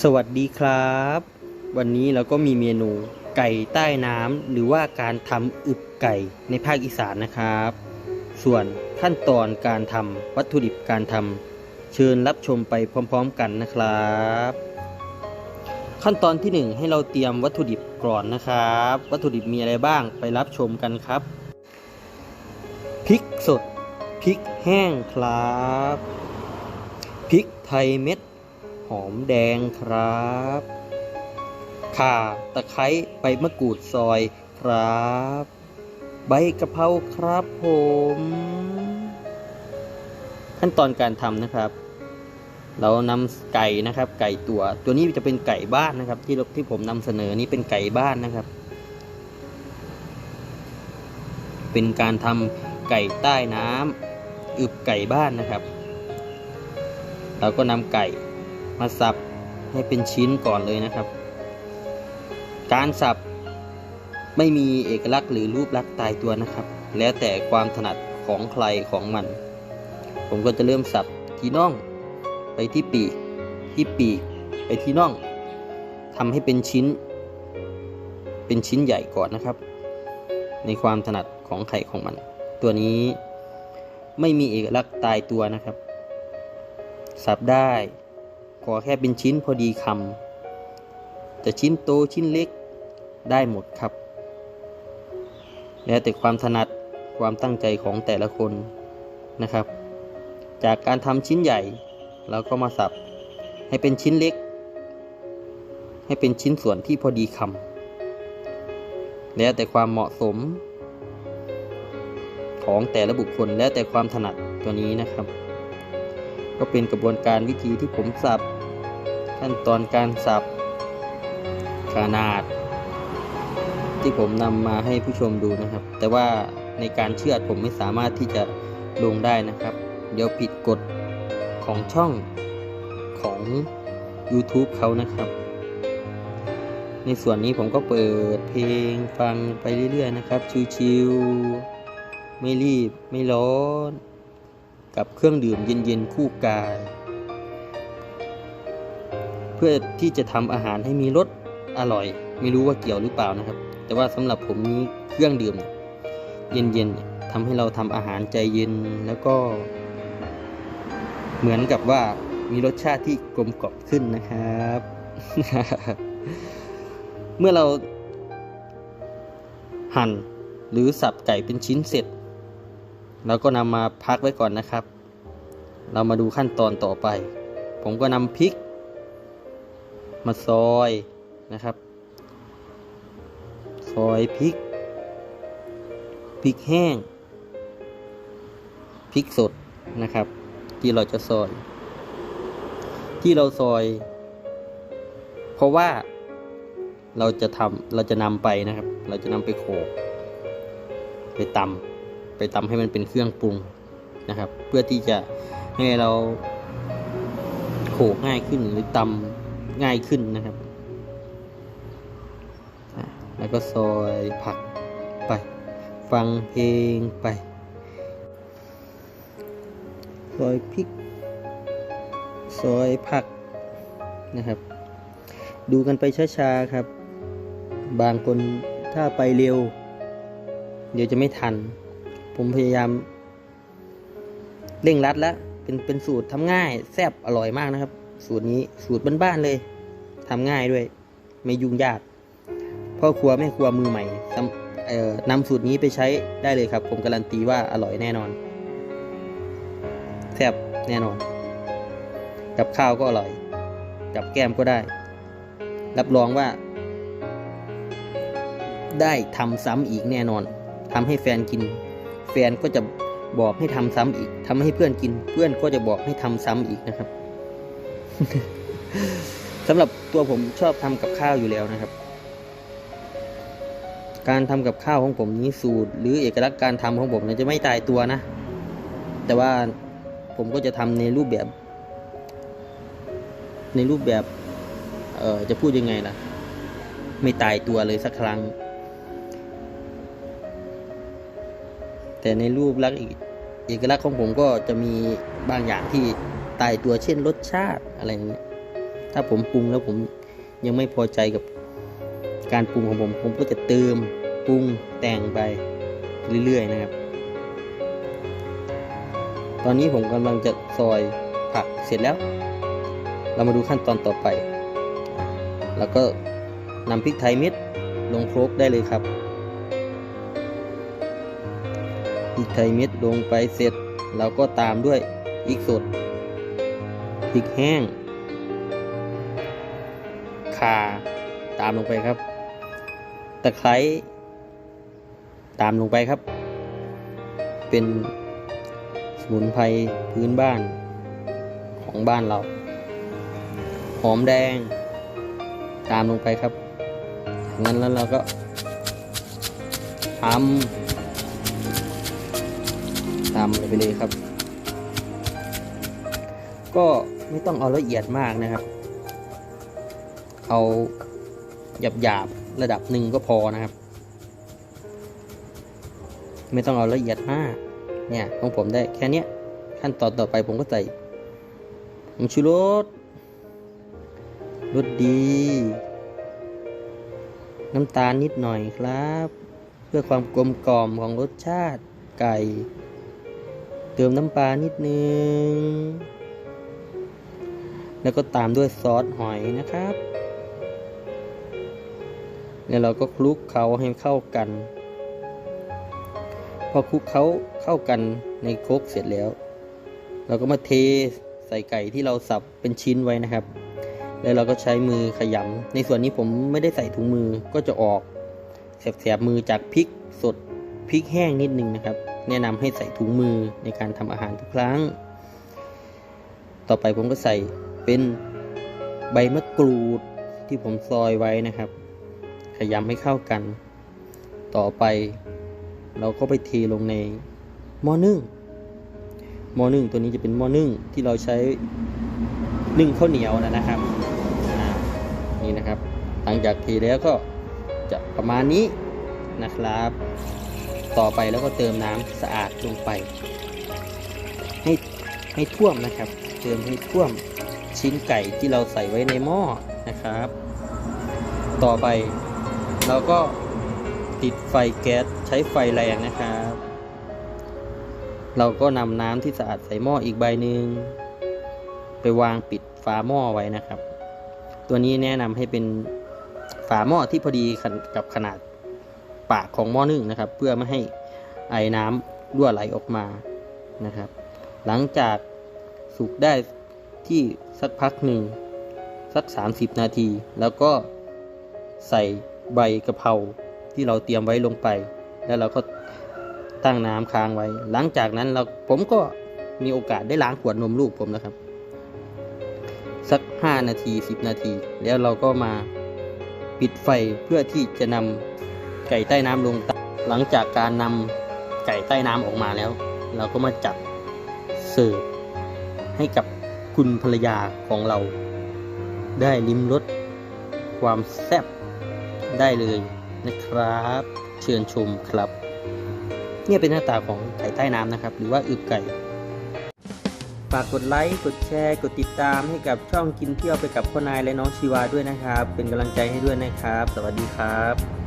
สวัสดีครับ วันนี้เราก็มีเมนูไก่ใต้น้ำหรือว่าการทำอึบไก่ในภาคอีสานนะครับ ส่วนขั้นตอนการทำวัตถุดิบการทำเชิญรับชมไปพร้อม ๆ กันนะครับ ขั้นตอนที่หนึ่งให้เราเตรียมวัตถุดิบก่อนนะครับ วัตถุดิบมีอะไรบ้างไปรับชมกันครับพริกสดพริกแห้งครับพริกไทยเม็ด หอมแดงครับข่าตะไคร้ใบมะกรูดซอยครับ ใบกะเพราครับผม ขั้นตอนการทำนะครับ เรานำไก่นะครับ ไก่ตัว ตัวนี้จะเป็นไก่บ้านนะครับ ที่ที่ผมนำเสนอนี้เป็นไก่บ้านนะครับ เป็นการทำไก่ใต้น้ำอึบไก่บ้านนะครับ เราก็นำไก่ มาสับให้เป็นชิ้นก่อนเลยนะครับ การสับไม่มีเอกลักษณ์หรือรูปลักษณ์ตายตัวนะครับ แล้วแต่ความถนัดของใครของมัน ผมก็จะเริ่มสับที่น่องไปที่ปีก ที่ปีก ไปที่น่องทำให้เป็นชิ้น เป็นชิ้นใหญ่ก่อนนะครับ ในความถนัดของไข่ของมัน ตัวนี้ไม่มีเอกลักษณ์ตายตัวนะครับ สับได้ ขอแค่เป็นชิ้นพอดีคำจะชิ้นโตชิ้นเล็กได้หมดครับ แล้วแต่ความถนัดความตั้งใจของแต่ละคนนะครับ จากการทำชิ้นใหญ่เราก็มาสับให้เป็นชิ้นเล็ก ให้เป็นชิ้นส่วนที่พอดีคำแล้วแต่ความเหมาะสม ของแต่ละบุคคลแล้วแต่ความถนัดตัวนี้นะครับ ก็เป็นกระบวนการวิธีที่ผมสับ ขั้นตอนการสับขนาด ที่ผมนำมาให้ผู้ชมดูนะครับ แต่ว่าในการเชื่อดผมไม่สามารถที่จะลงได้นะครับ เดี๋ยวผิดกฎของช่องของ YouTube เขานะครับ ในส่วนนี้ผมก็เปิดเพลงฟังไปเรื่อย ๆ นะครับ ชิวๆไม่รีบไม่ร้อน กับเครื่องดื่มเย็น ๆ คู่กาย พื่อที่จะทำอาหารให้มีรสอร่อย ไม่รู้ว่าเกี่ยวหรือเปล่านะครับ แต่ว่าสำหรับผมนี้เครื่องดื่ม เย็นๆทำให้เราทำอาหารใจเย็นแล้วก็ เหมือนกับว่ามีรสชาติที่กลมกล่อมขึ้นนะครับ เมื่อเราหั่นหรือสับไก่เป็นชิ้นเสร็จ เราก็นำมาพักไว้ก่อนนะครับ เรามาดูขั้นตอนต่อไป ผมก็นำพริก มาซอยนะครับ ซอยพริก พริกแห้ง พริกสดนะครับ ที่เราจะซอย ที่เราซอย เพราะว่าเราจะทำเราจะนำไปนะครับ เราจะนำไปโขลกไปตำไปตำให้มันเป็นเครื่องปรุงนะครับ เพื่อที่จะให้เราโขลกง่ายขึ้นหรือตำ ง่ายขึ้นนะครับ แล้วก็ซอยผักไป ฟังเพลงไป ซอยพริก ซอยผักนะครับ ดูกันไปช้าๆครับ บางคนถ้าไปเร็ว เดี๋ยวจะไม่ทัน ผมพยายามเร่งรัดแล้ว เป็นเป็นสูตรทำง่าย แซ่บอร่อยมากนะครับ สูตรนี้สูตรบ้านๆเลยทำง่ายด้วย ไม่ยุ่งยากพ่อครัวแม่ครัวมือใหม่นำเอ่อนำสูตรนี้ไปใช้ได้เลยครับ ผมการันตีว่าอร่อยแน่นอนแซ่บแน่นอน กับข้าวก็อร่อย กับแก้มก็ได้ รับรองว่า ได้ทำซ้ำอีกแน่นอนทำให้แฟนกิน แฟนก็จะบอกให้ทำซ้ำอีกทำให้เพื่อนกิน เพื่อนก็จะบอกให้ทำซ้ำอีกนะครับ สำหรับตัวผมชอบทำกับข้าวอยู่แล้วนะครับ การทำกับข้าวของผมนี้สูตร หรือเอกลักษณ์การทำของผมจะไม่ตายตัวนะ แต่ว่าผมก็จะทำในรูปแบบ ในรูปแบบเออจะพูดยังไงล่ะ ไม่ตายตัวเลยสักครั้ง แต่ในรูปลักษณ์เอกลักษณ์ของผมก็จะมีบางอย่างที่ ตายตัวเช่นรสชาติอะไรอย่างเงี้ยถ้าผมปรุงแล้วผมยังไม่พอใจกับการปรุงของผม ผมก็จะเติมปรุงแต่งไปเรื่อยๆนะครับ ตอนนี้ผมกำลังจะซอยผักเสร็จแล้ว เรามาดูขั้นตอนต่อไป แล้วก็นำพริกไทยเม็ดลงครกได้เลยครับพริกไทยเม็ดลงไปเสร็จเราก็ตามด้วยพริกสด พริกแห้งข่าตามลงไปครับ ตะไคร้ตามลงไปครับ เป็นสมุนไพรพื้นบ้านของบ้านเรา หอมแดง ตามลงไปครับงั้นแล้วเราก็ทำตามไปเลยครับ ก็ ไม่ต้องเอาละเอียดมากนะครับ เอาหยาบหยาบระดับหนึ่งก็พอนะครับ ไม่ต้องเอาละเอียดมากเนี่ยของผมได้แค่นี้ขั้นตอนต่อไปผมก็ใส่ผงชูรสรสดี น้ำตาลนิดหน่อยครับ เพื่อความกลมกล่อมของรสชาติไก่ เติมน้ำปลานิดนึง แล้วก็ตามด้วยซอสหอยนะครับ แล้วเราก็คลุกเขาให้เข้ากัน พอคลุกเขาเข้ากันในโคกเสร็จแล้ว เราก็มาเทใส่ไก่ที่เราสับเป็นชิ้นไว้นะครับ แล้วเราก็ใช้มือขยำในส่วนนี้ผมไม่ได้ใส่ถุงมือก็จะออกแสบๆมือจากพริกสดพริกแห้งนิดนึงนะครับ แนะนำให้ใส่ถุงมือในการทำอาหารทุกครั้ง ต่อไปผมก็ใส่ เป็นใบมะกรูดที่ผมซอยไว้นะครับ ขยำให้เข้ากัน ต่อไป เราก็ไปเทลงในหม้อนึ่งหม้อนึ่งตัวนี้จะเป็นหม้อนึ่งที่เราใช้นึ่งข้าวเหนียวนะครับนี่นะครับ หลังจากเทแล้วก็จะประมาณนี้นะครับ ต่อไปแล้วก็เติมน้ำสะอาดลงไป ให้ให้ท่วมนะครับ เติมให้ท่วม ชิ้นไก่ที่เราใส่ไว้ในหม้อนะครับ ต่อไปเราก็ติดไฟแก๊สใช้ไฟแรงนะครับ เราก็นำน้ำที่สะอาดใส่หม้ออีกใบหนึ่งไปวางปิดฝาหม้อไว้นะครับ ตัวนี้แนะนำให้เป็นฝาหม้อที่พอดีกับขนาดปากของหม้อนึ่งนะครับ เพื่อไม่ให้ไอ้น้ำรั่วไหลออกมานะครับ หลังจากสุกได้ ที่สักพักหนึ่ง สัก 30 นาที แล้วก็ใส่ใบกะเพราที่เราเตรียมไว้ลงไป แล้วเราก็ตั้งน้ำค้างไว้ หลังจากนั้นเราผมก็มีโอกาสได้ล้างขวดนมลูกผมนะครับ สัก 5 นาที 10 นาที แล้วเราก็มาปิดไฟเพื่อที่จะนำไก่ใต้น้ำลง หลังจากการนำไก่ใต้น้ำออกมาแล้ว เราก็มาจัดเสิร์ฟให้กับ คุณภรรยาของเรา ได้ลิ้มรสความแซ่บได้เลยนะครับ เชิญชมครับ เนี่ยเป็นหน้าตาของไก่ใต้น้ำนะครับ หรือว่าอึบไก่ฝากกดไลค์ กดแชร์ กดติดตามให้กับช่องกินเที่ยวไปกับพ่อนายและน้องชีวาด้วยนะครับ เป็นกำลังใจให้ด้วยนะครับ สวัสดีครับ